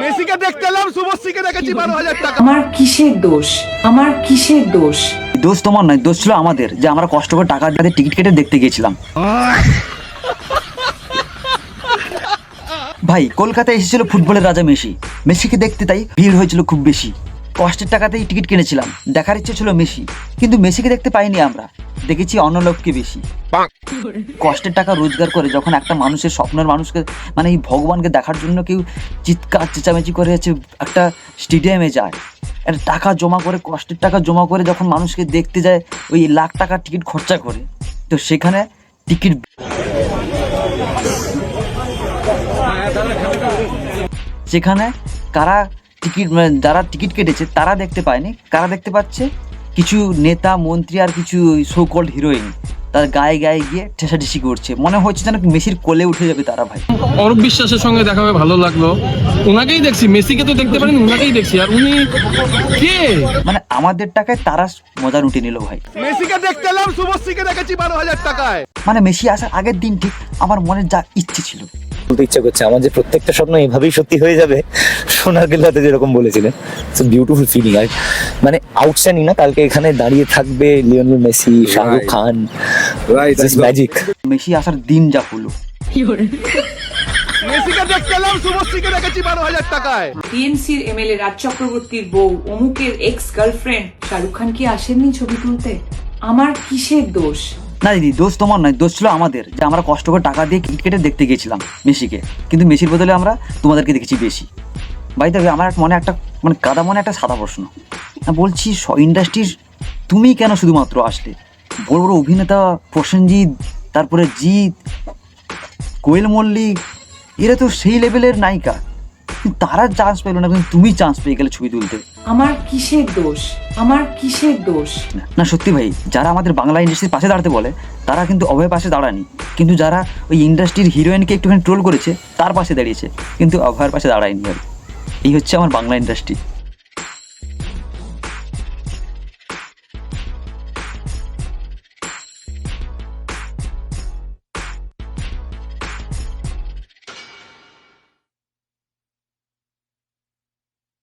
মেসিকে দেখতে এলাম শুভশ্রীকে দেখেছি বারো হাজার টাকা। আমার কিসের দোষ? আমার কিসের দোষ? দোষ তোমার নয় দোষ ছিল আমাদের যে আমরা কষ্ট করে টাকা দিয়ে টিকিট কেটে দেখতে গিয়েছিলাম। ভাই কলকাতায় এসেছিল ফুটবলের রাজা মেসি। মেসিকে দেখতে তাই ভিড় হয়েছিল খুব বেশি। কষ্টের টাকাতেই টিকিট কিনেছিলাম দেখার ইচ্ছে ছিল মেসি। কিন্তু মেসিকে দেখতে পাইনি আমরা। দেখেছি অন্য লোককে বেশি কষ্টের টাকা রোজগার করে যখন একটা মানুষের স্বপ্নের মানুষকে মানে এই ভগবানকে দেখার জন্য কেউ চিৎকার চেঁচামেচি করে হচ্ছে একটা স্টেডিয়ামে যায়। একটা টাকা জমা করে কষ্টের টাকা জমা করে যখন মানুষকে দেখতে যায় ওই লাখ টাকার টিকিট খরচা করে তো সেখানে টিকিট সেখানে কারা টিকিট মানে যারা টিকিট কেটেছে তারা দেখতে পায়নি। কারা দেখতে পাচ্ছে? কিছু নেতা মন্ত্রী আর কিছু সো কল্ড হিরোইন তার গায়ে গায়ে গিয়ে ঠেসাঠেসি করছে। মনে হচ্ছে যেন মেসির কোলে উঠে যাবে তারা ভাই। অরূপ বিশ্বাসের সঙ্গে দেখা হয়ে ভালো লাগল। ওনাকেই দেখছি মেসিকে তো দেখতে পারেন ওনাকেই দেখছি। আর উনি কে? মানে আমাদের টাকায় তারা মজা লুটে নিল ভাই। মেসিকে দেখতে এলাম শুভশ্রীকে দেখেছি বারো হাজার টাকায়। মানে মেসি আসার আগের দিন ঠিক আমার মনে যা ইচ্ছে ছিল। বলতে ইচ্ছা করছে আমার যে প্রত্যেকটা স্বপ্ন এভাবেই সত্যি হয়ে যাবে সোনার কেল্লাতে যেরকম বলেছিলেন ইটস বিউটিফুল ফিলিং আর মানে আউটস্ট্যান্ডিং না কালকে এখানে দাঁড়িয়ে থাকবে Lionel Messi Shahrukh Khan magic Messi আসার দিন যা হলো। মেসিকে দেখতে এলাম শুভশ্রীকে দেখেছি বারো হাজার টাকায়। টিএমসির এমএলএ রাজ চক্রবর্তীর বউ অমুকের এক্স গার্লফ্রেন্ড শাহরুখ খান কি আসেননি ছবি তুলতে? আমার কিসের দোষ? না দিদি দোষ তোমার নয় দোষ ছিল আমাদের যে আমরা কষ্ট করে টাকা দিয়ে টিকিট কেটে দেখতে গিয়েছিলাম মেসিকে। কিন্তু মেসির বদলে আমরা তোমাদেরকে দেখেছি বেশি। বাই দেবে আমার এক মনে একটা মানে কাদা মনে একটা সাদা প্রশ্ন। না বলছি ইন্ডাস্ট্রির তুমি কেন শুধুমাত্র আসলে? বড় বড় অভিনেতা প্রসেনজিৎ তারপরে জিৎ কোয়েল মল্লিক এরা তো সেই লেভেলের নায়িকা। তারা চান্স পেল না কিন্তু তুমি চান্স পেয়ে গেলে ছবি তুলতে। আমার কিসের দোষ? আমার কিসের দোষ? না সত্যি ভাই যারা আমাদের বাংলা ইন্ডাস্ট্রির পাশে দাঁড়াতে বলে তারা কিন্তু অভয়ের পাশে দাঁড়ায়নি। কিন্তু যারা ওই ইন্ডাস্ট্রির হিরোইনকে একটুখানি ট্রোল করেছে তার পাশে দাঁড়িয়েছে। কিন্তু অভয়ের পাশে দাঁড়ায়নি ভাই এই হচ্ছে আমার বাংলা ইন্ডাস্ট্রি